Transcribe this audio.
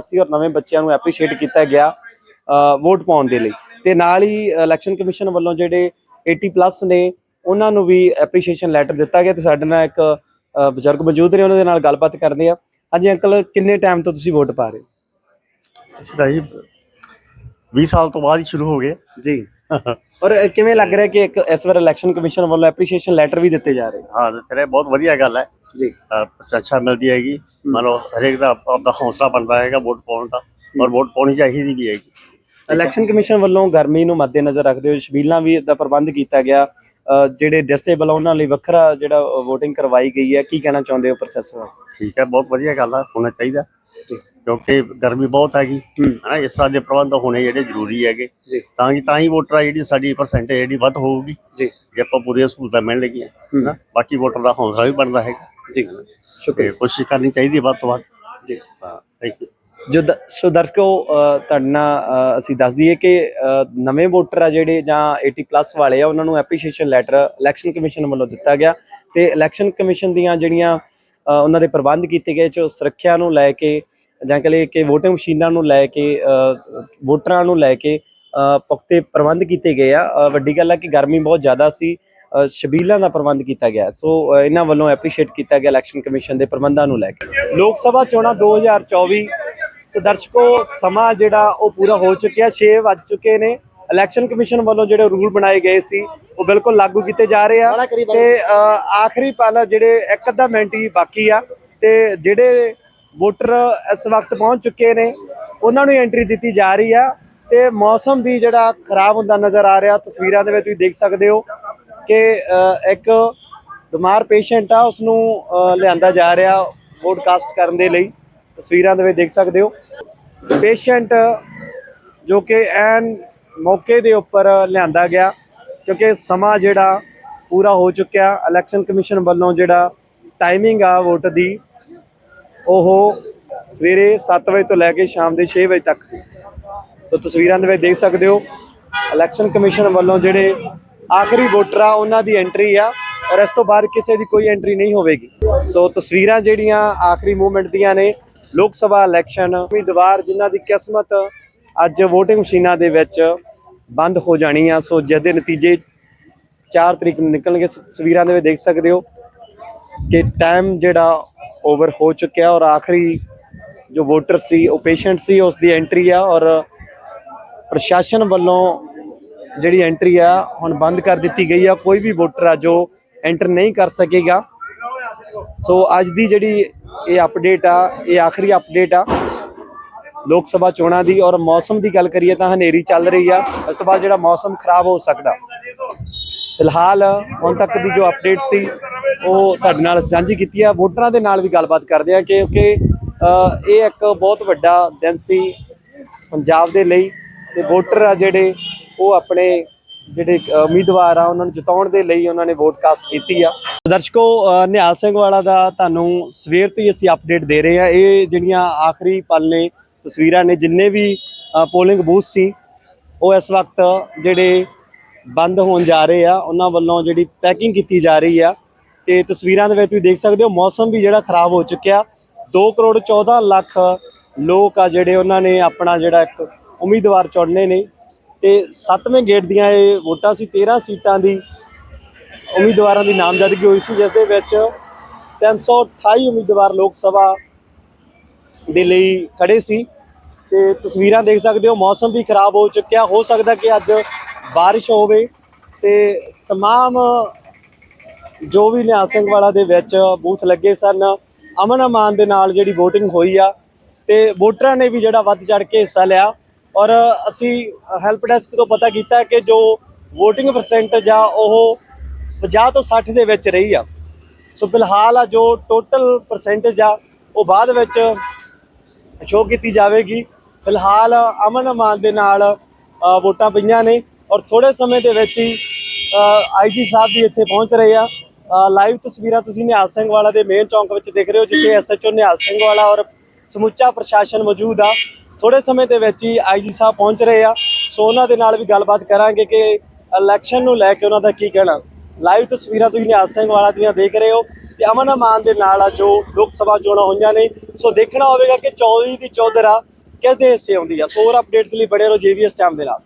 ਸੀ ਔਰ ਨਵੇਂ ਬੱਚਿਆਂ ਨੂੰ ਐਪਰੀਸ਼ੀਏਟ ਕੀਤਾ ਗਿਆ ਵੋਟ ਪਾਉਣ ਦੇ ਲਈ। ਤੇ ਨਾਲ ਹੀ ਇਲੈਕਸ਼ਨ ਕਮਿਸ਼ਨ ਵੱਲੋਂ ਜਿਹੜੇ 80 ਪਲੱਸ ਨੇ ਉਹਨਾਂ ਨੂੰ ਵੀ ਐਪਰੀਸ਼ੀਏਸ਼ਨ ਲੈਟਰ ਦਿੱਤਾ ਗਿਆ ਤੇ ਸਾਡੇ ਨਾਲ ਇੱਕ ਬਜ਼ੁਰਗ ਮੌਜੂਦ ਨੇ ਉਹਨਾਂ ਦੇ ਨਾਲ ਗੱਲਬਾਤ ਕਰਦੇ ਆ ਹਾਂਜੀ ਅੰਕਲ ਕਿੰਨੇ ਟਾਈਮ ਤੋਂ ਤੁਸੀਂ ਵੋਟ ਪਾ ਰਹੇ ਅਸੀਂ ਤਾਂ ਜੀ 20 ਸਾਲ ਤੋਂ ਬਾਅਦ ਹੀ ਸ਼ੁਰੂ ਹੋ ਗਏ। ਜੀ। ਔਰ ਕਿਵੇਂ ਲੱਗ ਰਿਹਾ ਕਿ ਇੱਕ ਇਸ ਵਾਰ ਇਲੈਕਸ਼ਨ ਕਮਿਸ਼ਨ ਵੱਲੋਂ ਐਪਰੀਸ਼ੀਏਸ਼ਨ ਲੈਟਰ ਵੀ ਦਿੱਤੇ ਜਾ ਰਹੇ ਹਾਂ ਤੇ ਤੇਰੇ ਬਹੁਤ ਵਧੀਆ ਗੱਲ ਹੈ। ਜੀ। ਪ੍ਰਸ਼ੰਸਾ ਮਿਲਦੀ ਹੈਗੀ। ਮੰਨ ਹਰੇਕ ਦਾ ਆਪ- ਆਪਦਾ ਹੌਸਲਾ ਬਣਦਾ ਹੈਗਾ ਵੋਟ ਪਾਉਣ ਦਾ ਔਰ ਵੋਟ ਪਾਉਣੀ ਚਾਹੀਦੀ ਵੀ ਹੈਗੀ। ਇਲੈਕਸ਼ਨ ਕਮਿਸ਼ਨ ਵੱਲੋਂ ਗਰਮੀ ਨੂੰ ਮੱਦੇਨਜ਼ਰ ਰੱਖਦੇ ਹੋਏ ਛਬੀਲਾਂ ਵੀ ਦਾ ਪ੍ਰਬੰਧ ਕੀਤਾ ਗਿਆ। ਜਿਹੜੇ ਡਿਸੇਬਲ ਉਹਨਾਂ ਲਈ ਵੱਖਰਾ ਜਿਹੜਾ VOTING ਕਰਵਾਈ ਗਈ ਹੈ। ਕੀ ਕਹਿਣਾ ਚਾਹੁੰਦੇ ਹੋ ਪ੍ਰੋਸੈਸ ਵਾਸਤੇ ਠੀਕ ਹੈ ਬਹੁਤ ਵਧੀਆ ਗੱਲ ਆ ਹੋਣਾ ਚਾਹੀਦਾ। ਕਿਉਂਕਿ ਗਰਮੀ ਬਹੁਤ ਹੈਗੀ। ਹਨਾ ਇਸ ਤਰ੍ਹਾਂ ਦੇ ਪ੍ਰਬੰਧ ਹੋਣੇ ਜਿਹੜੇ ਜ਼ਰੂਰੀ ਹੈਗੇ। ਤਾਂ ਕਿ ਤਾਂ ਹੀ ਵੋਟਰ ਜਿਹੜੀ ਸਾਡੀ ਪਰਸੈਂਟੇਜ ਜਿਹੜੀ ਵੱਧ ਹੋਊਗੀ। ਜੀ। ਜੇ ਆਪਾਂ ਪੂਰੀਆਂ ਸਹੂਲਤਾਂ ਮਿਲਣਗੀਆਂ ਹਨਾ ਬਾਕੀ ਵੋਟਰ ਦਾ ਹੌਸਲਾ ਵੀ ਬਣਦਾ ਹੈਗਾ। ਜੀ। ਸ਼ੁਕਰੀਆ। ਕੋਸ਼ਿਸ਼ ਕਰਨੀ ਚਾਹੀਦੀ ਹੈ ਵੱਧ ਤੋਂ ਵੱਧ। ਜੀ। ਹਾਂ ਥੈਂਕ ਯੂ ਜੋ ਸੋ ਦਰਸ਼ਕੋ ਤੁਹਾਡੇ ਅਸੀਂ ਦੱਸ ਦਈਏ ਕਿ ਨਵੇਂ ਵੋਟਰ ਆ ਜਿਹੜੇ ਜਾਂ 80 ਪਲੱਸ ਵਾਲੇ ਆ ਉਹਨਾਂ ਨੂੰ ਐਪਰੀਸ਼ੀਏਸ਼ਨ ਲੈਟਰ ਇਲੈਕਸ਼ਨ ਕਮਿਸ਼ਨ ਵੱਲੋਂ ਦਿੱਤਾ ਗਿਆ ਤੇ ਇਲੈਕਸ਼ਨ ਕਮਿਸ਼ਨ ਦੀਆਂ ਜਿਹੜੀਆਂ ਉਹਨਾਂ ਦੇ ਪ੍ਰਬੰਧ ਕੀਤੇ ਗਏ ਚ ਸੁਰੱਖਿਆ ਨੂੰ ਲੈ ਕੇ ਜਾਂ ਕਹ ਲਈਏ ਕਿ VOTING ਮਸ਼ੀਨਾਂ ਨੂੰ ਲੈ ਕੇ ਵੋਟਰਾਂ ਨੂੰ ਲੈ ਕੇ ਪੁਖਤੇ ਪ੍ਰਬੰਧ ਕੀਤੇ ਗਏ ਆ। ਵੱਡੀ ਗੱਲ ਹੈ ਕਿ ਗਰਮੀ ਬਹੁਤ ਜ਼ਿਆਦਾ ਸੀ ਅ, ਛਬੀਲਾਂ ਦਾ ਪ੍ਰਬੰਧ ਕੀਤਾ ਗਿਆ। ਸੋ ਇਹਨਾਂ ਵੱਲੋਂ ਐਪਰੀਸ਼ੀਏਟ ਕੀਤਾ ਗਿਆ ਇਲੈਕਸ਼ਨ ਕਮਿਸ਼ਨ ਦੇ ਪ੍ਰਬੰਧਾਂ ਨੂੰ ਲੈ ਕੇ। ਲੋਕ ਸਭਾ ਚੋਣਾਂ 2024 ਸੋ ਦਰਸ਼ਕੋ ਸਮਾਂ ਜਿਹੜਾ ਉਹ ਪੂਰਾ ਹੋ ਚੁੱਕਿਆ। 6 ਵੱਜ ਚੁੱਕੇ ਨੇ। ਇਲੈਕਸ਼ਨ ਕਮਿਸ਼ਨ ਵੱਲੋਂ ਜਿਹੜੇ ਰੂਲ ਬਣਾਏ ਗਏ ਸੀ ਉਹ ਬਿਲਕੁਲ ਲਾਗੂ ਕੀਤੇ ਜਾ ਰਹੇ ਆ। ਤੇ ਆਖਰੀ ਪਲ ਜਿਹੜੇ ਇੱਕ ਅੱਧਾ ਮਿੰਟ ਹੀ ਬਾਕੀ ਆ। ਤੇ ਜਿਹੜੇ ਵੋਟਰ ਇਸ ਵਕਤ ਪਹੁੰਚ ਚੁੱਕੇ ਨੇ। ਉਹਨਾਂ ਨੂੰ ਐਂਟਰੀ ਦਿੱਤੀ ਜਾ ਰਹੀ ਆ ਤੇ ਮੌਸਮ ਵੀ ਜਿਹੜਾ ਖਰਾਬ ਹੁੰਦਾ ਨਜ਼ਰ ਆ ਰਿਹਾ। ਤਸਵੀਰਾਂ ਦੇ ਵਿੱਚ ਤੁਸੀਂ ਦੇਖ ਸਕਦੇ ਹੋ ਕਿ ਇੱਕ ਬਿਮਾਰ ਪੇਸ਼ੈਂਟ ਆ ਉਸ ਨੂੰ ਲਿਆਂਦਾ ਜਾ ਰਿਹਾ ਪੋਡਕਾਸਟ ਕਰਨ ਦੇ ਲਈ। ਤਸਵੀਰਾਂ ਦੇ ਵਿੱਚ ਦੇਖ ਸਕਦੇ ਹੋ। ਪੇਸ਼ੈਂਟ ਜੋ ਕਿ ਐਨ ਮੌਕੇ ਦੇ ਉੱਪਰ ਲਿਆਂਦਾ ਗਿਆ, ਕਿਉਂਕਿ ਸਮਾਂ ਜਿਹੜਾ ਪੂਰਾ ਹੋ ਚੁੱਕਿਆ। ਇਲੈਕਸ਼ਨ ਕਮਿਸ਼ਨ ਵੱਲੋਂ ਜਿਹੜਾ ਟਾਈਮਿੰਗ ਆ ਵੋਟ ਦੀ ਉਹ ਸਵੇਰੇ 7 ਵਜੇ ਤੋਂ ਲੈ ਕੇ ਸ਼ਾਮ ਦੇ 6 ਵਜੇ ਤੱਕ ਸੀ। ਸੋ ਤਸਵੀਰਾਂ ਦੇ ਵਿੱਚ ਦੇਖ ਸਕਦੇ ਹੋ ਇਲੈਕਸ਼ਨ ਕਮਿਸ਼ਨ ਵੱਲੋਂ ਜਿਹੜੇ ਆਖਰੀ ਵੋਟਰ ਆ, ਉਹਨਾਂ ਦੀ ਐਂਟਰੀ ਆ, ਔਰ ਇਸ ਤੋਂ ਬਾਅਦ ਕਿਸੇ ਦੀ ਕੋਈ ਐਂਟਰੀ ਨਹੀਂ ਹੋਵੇਗੀ। ਸੋ ਤਸਵੀਰਾਂ ਜਿਹੜੀਆਂ ਆਖਰੀ ਮੂਵਮੈਂਟ ਦੀਆਂ ਨੇ, ਲੋਕ ਸਭਾ ਇਲੈਕਸ਼ਨ ਉਮੀਦਵਾਰ ਜਿਨ੍ਹਾਂ ਦੀ ਕਿਸਮਤ ਅੱਜ VOTING ਮਸ਼ੀਨਾਂ ਦੇ ਵਿੱਚ ਬੰਦ ਹੋ ਜਾਣੀ ਆ ਸੋ ਜਿਹਦੇ ਨਤੀਜੇ 4 ਤਰੀਕ ਨੂੰ ਨਿਕਲਣਗੇ ਤਸਵੀਰਾਂ ਦੇ ਵਿੱਚ ਦੇਖ ਸਕਦੇ ਹੋ ਕਿ ਟਾਈਮ ਜਿਹੜਾ ਓਵਰ ਹੋ ਚੁੱਕਿਆ ਔਰ ਆਖਰੀ ਜੋ ਵੋਟਰ ਸੀ, ਉਹ ਪੇਸ਼ੈਂਟ ਸੀ, ਉਸ ਦੀ ਐਂਟਰੀ ਆ ਔਰ ਪ੍ਰਸ਼ਾਸਨ ਵੱਲੋਂ ਜਿਹੜੀ ਐਂਟਰੀ ਆ, ਹੁਣ ਬੰਦ ਕਰ ਦਿੱਤੀ ਗਈ ਆ। ਕੋਈ ਵੀ ਵੋਟਰ ਆ ਜੋ ਐਂਟਰ ਨਹੀਂ ਕਰ ਸਕੇਗਾ। ਸੋ ਅੱਜ ਦੀ ਜਿਹੜੀ ਇਹ ਅਪਡੇਟ ਆ, ਇਹ ਆਖਰੀ ਅਪਡੇਟ ਆ ਲੋਕ ਸਭਾ ਚੋਣਾਂ ਦੀ। ਔਰ ਮੌਸਮ ਦੀ ਗੱਲ ਕਰੀਏ ਤਾਂ ਹਨੇਰੀ ਚੱਲ ਰਹੀ ਆ। ਉਸ ਤੋਂ ਬਾਅਦ ਜਿਹੜਾ ਮੌਸਮ ਖਰਾਬ ਹੋ ਸਕਦਾ। ਫਿਲਹਾਲ ਹੁਣ ਤੱਕ ਦੀ ਜੋ ਅਪਡੇਟ ਸੀ ਉਹ ਤੁਹਾਡੇ ਨਾਲ ਸਾਂਝੀ ਕੀਤੀ ਆ। ਵੋਟਰਾਂ ਦੇ ਨਾਲ ਵੀ ਗੱਲਬਾਤ ਕਰਦੇ ਆ ਕਿਉਂਕਿ ਇਹ ਇੱਕ ਬਹੁਤ ਵੱਡਾ ਦਿਨ ਸੀ ਪੰਜਾਬ ਦੇ ਲਈ ਤੇ ਵੋਟਰ ਆ ਜਿਹੜੇ, ਉਹ ਆਪਣੇ ਜਿਹੜੇ ਉਮੀਦਵਾਰ ਆ, ਉਹਨਾਂ ਨੂੰ ਜਿਤਾਉਣ ਦੇ ਲਈ ਉਹਨਾਂ ਨੇ ਵੋਟ ਕਾਸਟ ਕੀਤੀ ਆ। ਦਰਸ਼ਕੋ ਨਿਹਾਲ ਸਿੰਘ ਵਾਲਾ ਦਾ ਤੁਹਾਨੂੰ ਸਵੇਰ ਤੋਂ ਹੀ ਅਸੀਂ ਅਪਡੇਟ ਦੇ ਰਹੇ ਆ। ਇਹ ਜਿਹੜੀਆਂ ਆਖਰੀ ਪਲ ਨੇ ਤਸਵੀਰਾਂ ਨੇ, ਜਿੰਨੇ ਵੀ ਪੋਲਿੰਗ ਬੂਥ ਸੀ, ਉਹ ਇਸ ਵਕਤ ਜਿਹੜੇ ਬੰਦ ਹੋਣ ਜਾ ਰਹੇ ਆ, ਉਹਨਾਂ ਵੱਲੋਂ ਜਿਹੜੀ ਪੈਕਿੰਗ ਕੀਤੀ ਜਾ ਰਹੀ ਆ। ਤੇ ਤਸਵੀਰਾਂ ਦੇ ਵਿੱਚ ਤੁਸੀਂ ਦੇਖ ਸਕਦੇ ਹੋ ਮੌਸਮ ਵੀ ਜਿਹੜਾ ਖਰਾਬ ਹੋ ਚੁੱਕਿਆ 2 ਕਰੋੜ 14 ਲੱਖ ਲੋਕ ਆ ਜਿਹੜੇ ਉਹਨਾਂ ਨੇ ਆਪਣਾ ਜਿਹੜਾ ਇੱਕ ਉਮੀਦਵਾਰ ਚੁਣਨੇ ਨੇ ਤੇ 7ਵੇਂ ਗੇਟ ਦੀਆਂ ਇਹ ਵੋਟਾਂ ਸੀ 13 ਸੀਟਾਂ ਦੀ ਉਮੀਦਵਾਰਾਂ ਦੀ ਨਾਮਜ਼ਦਗੀ ਹੋਈ ਸੀ ਜਿਸ ਦੇ ਵਿੱਚ 328 ਉਮੀਦਵਾਰ ਲੋਕ ਸਭਾ ਦੇ ਲਈ ਖੜੇ ਸੀ ਤੇ ਤਸਵੀਰਾਂ ਦੇਖ ਸਕਦੇ ਹੋ ਮੌਸਮ ਵੀ ਖਰਾਬ ਹੋ ਚੁੱਕਿਆ ਹੋ ਸਕਦਾ ਕਿ ਅੱਜ ਬਾਰਿਸ਼ ਹੋਵੇ ਤੇ तमाम ਜੋ ਵੀ ਨਿਹਾਲ ਸਿੰਘ ਵਾਲਾ ਦੇ ਵਿੱਚ ਬੂਥ ਲੱਗੇ ਸਨ, ਅਮਨ ਅਮਾਨ ਦੇ ਨਾਲ ਜਿਹੜੀ VOTING ਹੋਈ ਆ, ਤੇ ਵੋਟਰਾਂ ਨੇ ਵੀ ਜਿਹੜਾ ਵੱਧ ਚੜ ਕੇ ਹਿੱਸਾ ਲਿਆ। ਔਰ ਅਸੀਂ ਹੈਲਪ ਡੈਸਕ ਤੋਂ ਪਤਾ ਕੀਤਾ ਕਿ ਜੋ VOTING ਪਰਸੈਂਟੇਜ ਆ ਉਹ 50 ਤੋਂ 60 ਦੇ ਵਿੱਚ ਰਹੀ ਆ। ਸੋ ਫਿਲਹਾਲ ਆ ਜੋ ਟੋਟਲ ਪਰਸੈਂਟੇਜ ਆ, ਉਹ ਬਾਅਦ ਵਿੱਚ ਸ਼ੋਅ ਕੀਤੀ ਜਾਵੇਗੀ। ਫਿਲਹਾਲ ਅਮਨ ਅਮਾਨ ਦੇ ਨਾਲ ਵੋਟਾਂ ਪਈਆਂ ਨੇ। ਔਰ ਥੋੜੇ ਸਮੇਂ ਦੇ ਵਿੱਚ ਹੀ ਆਈਜੀ ਸਾਹਿਬ ਵੀ ਇੱਥੇ ਪਹੁੰਚ ਰਹੇ ਆ। ਲਾਈਵ ਤਸਵੀਰਾਂ ਤੁਸੀਂ ਨਿਹਾਲ ਸਿੰਘ ਵਾਲਾ ਦੇ ਮੇਨ ਚੌਂਕ ਵਿੱਚ ਦੇਖ ਰਹੇ ਹੋ, ਜਿੱਥੇ ਐਸਐਚਓ ਨਿਹਾਲ ਸਿੰਘ ਵਾਲਾ ਔਰ ਸਮੁੱਚਾ ਪ੍ਰਸ਼ਾਸਨ ਮੌਜੂਦ ਆ। ਥੋੜੇ ਸਮੇਂ ਦੇ ਵਿੱਚ ਹੀ ਆਈਜੀ ਸਾਹਿਬ ਪਹੁੰਚ ਰਹੇ ਆ। ਸੋ ਉਹਨਾਂ ਦੇ ਨਾਲ ਵੀ ਗੱਲਬਾਤ ਕਰਾਂਗੇ ਕਿ ਇਲੈਕਸ਼ਨ ਨੂੰ ਲੈ ਕੇ ਉਹਨਾਂ ਦਾ ਕੀ ਕਹਿਣਾ। ਲਾਈਵ ਤਸਵੀਰਾਂ ਤੁਸੀਂ ਨਿਹਾਲ ਸਿੰਘ ਵਾਲਾ ਦੀਆਂ ਦੇਖ ਰਹੇ ਹੋ। ਤੇ ਅਮਨ ਅਮਾਨ ਦੇ ਨਾਲ ਆ ਜੋ ਲੋਕ ਸਭਾ ਚੋਣਾਂ ਹੋਈਆਂ ਨੇ। ਸੋ ਦੇਖਣਾ ਹੋਵੇਗਾ ਕਿ 24 ਦੀ ਚੌਧਰਾ ਕਿਸ ਦੇ ਹਿੱਸੇ ਆਉਂਦੀ ਆ। ਸੋ ਹੋਰ ਅਪਡੇਟਸ ਲਈ ਬੜੇ ਰਹੋ ਜੀਵੀਐਸ ਟਾਈਮ ਦੇ ਨਾਲ।